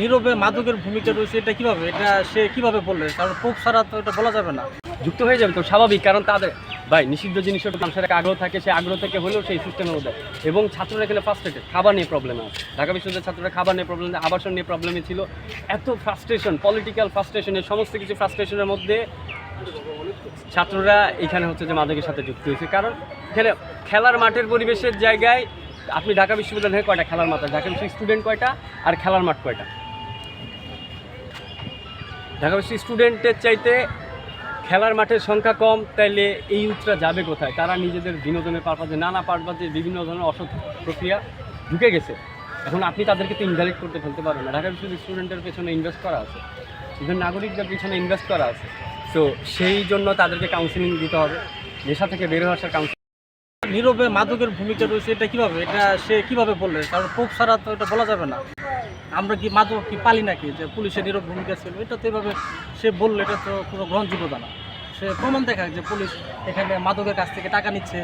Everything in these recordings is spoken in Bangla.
নীরবে মাদকের ভূমিকা রয়েছে, এটা কীভাবে? এটা সে কীভাবে বললে? কারণ পোপ ছাড়া তো এটা বলা যাবে না। যুক্ত হয়ে যাবে তো স্বাভাবিক, কারণ তাদের ভাই, নিষিদ্ধ জিনিসের মানুষের একটা আগ্রহ থাকে, সেই আগ্রহ থেকে হলেও সেই সিস্টেমের মধ্যে। এবং ছাত্ররা এখানে ফার্স্টেটেড খাবার নিয়ে প্রবলেম আছে। ঢাকা বিশ্ববিদ্যালয়ের ছাত্ররা খাবার নিয়ে প্রবলেম আবাসন নিয়ে প্রবলেমে ছিল। এত ফ্রাস্ট্রেশন পলিটিক্যাল ফ্রাস্ট্রেশনের সমস্ত কিছু ফ্রাস্ট্রেশনের মধ্যে ছাত্ররা এখানে হচ্ছে যে মাদকের সাথে যুক্ত হয়েছে। কারণ এখানে খেলার মাঠের পরিবেশের জায়গায় আপনি ঢাকা বিশ্ববিদ্যালয়ে কয়টা খেলার মাঠ? ঢাকা বিশ্ববিদ্যালয় স্টুডেন্ট কয়টা আর খেলার মাঠ কয়টা? ঢাকা বিশ্ববিদ্যালয় স্টুডেন্টের চাইতে খেলার মাঠের সংখ্যা কম, তাইলে এই ইউথরা যাবে কোথায়? তারা নিজেদের বিনোদনের পারপাজে নানা পারপাজে বিভিন্ন ধরনের অসৎ প্রক্রিয়া ঢুকে গেছে। এখন আপনি তাদেরকে তো ইনভালিড করতে ফেলতে পারবেন না। ঢাকা বিশ্ববিদ্যালয় স্টুডেন্টের পেছনে ইনভেস্ট করা আছে। ইভেন নাগরিকদের পেছনে ইনভেস্ট করা আছে। তো সেই জন্য তাদেরকে কাউন্সিলিং দিতে হবে। নেশা থেকে বের আসার কাউন্সিলিং নীরবে মাদকের ভূমিকা রয়েছে, এটা কীভাবে? এটা সে কীভাবে বললে? কারণ পোপ ছাড়া তো এটা বলা যাবে না। আমরা কি মাদক কি পালি নাকি? যে পুলিশের নীরব ভূমিকা ছিল এটা তো এভাবে সে বললে এটা তো কোনো গ্রহণযোগ্যতা না। সে প্রমাণ দেখায় যে পুলিশ এখানে মাদকের কাছ থেকে টাকা নিচ্ছে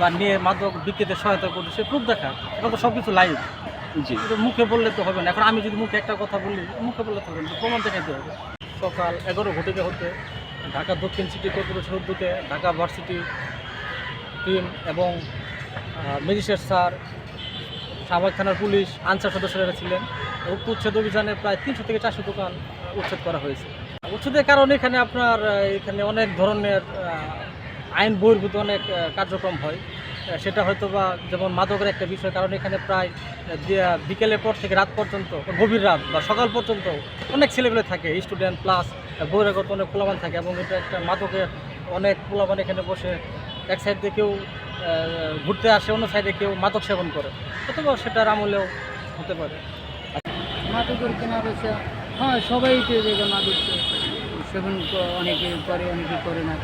বা নিয়ে মাদক বিক্রিতে সহায়তা করছে সে প্রুফ দেখা এটা তো সব কিছু লাইভ জি মুখে বললে তো হবে না। এখন আমি যদি মুখে একটা কথা বলি মুখে বললে তো হবে না প্রমাণ দেখাইতে হবে। সকাল এগারো ঘটিকা হতে ঢাকা দক্ষিণ সিটি কর্পোরেশন উদ্যোগে ঢাকা ভার্সিটি টিম এবং ম্যাজিস্ট্রেট স্যার সাভাগ থানার পুলিশ আনসার সদস্যরা ছিলেন উক্ত উচ্ছেদ অভিযানে প্রায় তিনশো থেকে চারশো দোকান উচ্ছেদ করা হয়েছে। উচ্ছেদের কারণে এখানে আপনার এখানে অনেক ধরনের আইন বহির্ভূত অনেক কার্যক্রম হয়। সেটা হয়তো বা যেমন মাদকের একটা বিষয় কারণ এখানে প্রায় বিকেলের পর থেকে রাত পর্যন্ত গভীর রাত বা সকাল পর্যন্ত অনেক ছেলেগুলো থাকে স্টুডেন্ট প্লাস বহিরাগত অনেক পোলাবান থাকে এবং এটা একটা মাদকের অনেক পোলাবান এখানে বসে এক সাইড আহ, ঘুরতে আসে, অন্য সাইডে কেউ মাদক সেবন করে, অথবা সেটার আমলেও হতে পারে। মাদকের কেনা বেচা হ্যাঁ সবাই মাদক সেবন অনেকে করে অনেকে করে না।